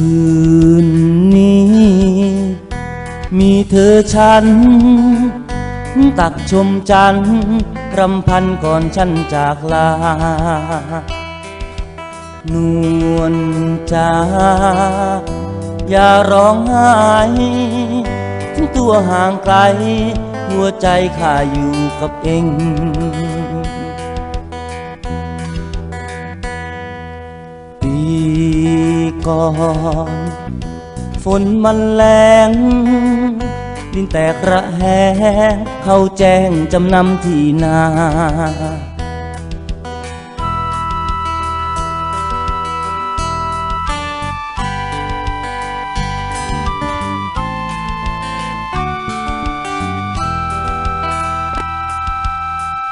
คืนนี้ มีเธอฉัน ตักชมจันรำพันก่อนฉันจากลา นวลจ้าอย่าร้องไห้ถึงตัวห่างไกล หัวใจข้าอยู่กับเองปี ก่อน ฝนมันแรงดินแตกระแหงเข้าแจ้งจำนำที่นา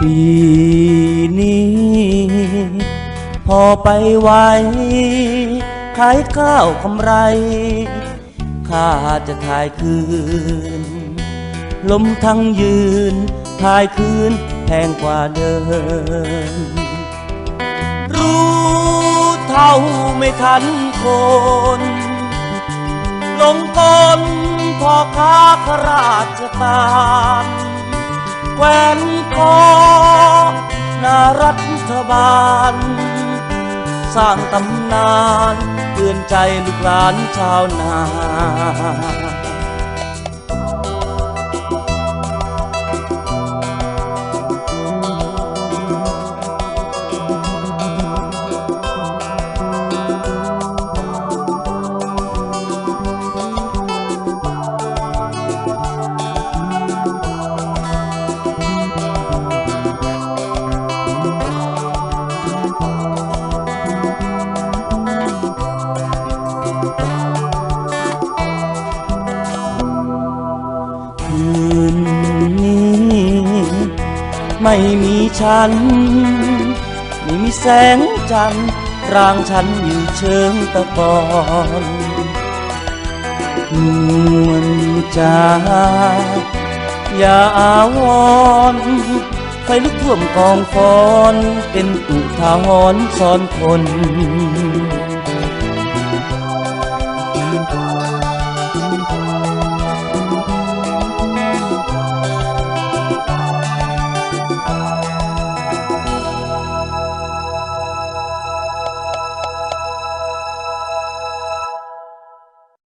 ปีนี้ พอไปไว ขายข้าวกำไร ข้าจะถ่ายคืน ลมทั้งยืน ถ่ายคืนแพงกว่าเดิม รู้เท่าไม่ทันคนลงกลพ่อค้าขราชการแควนคอนารัฐบาล สร้างตำนานเตือนใจลูกหลานชาวนา คืนนี้ ไม่มีฉัน ไม่มีแสงจันทร์ร่างฉันอยู่เชิงตะกอนนวลจ้าอย่าอาวรไฟลุกท่วมกองฟอน เป็นตุทาหอนซ้อนคน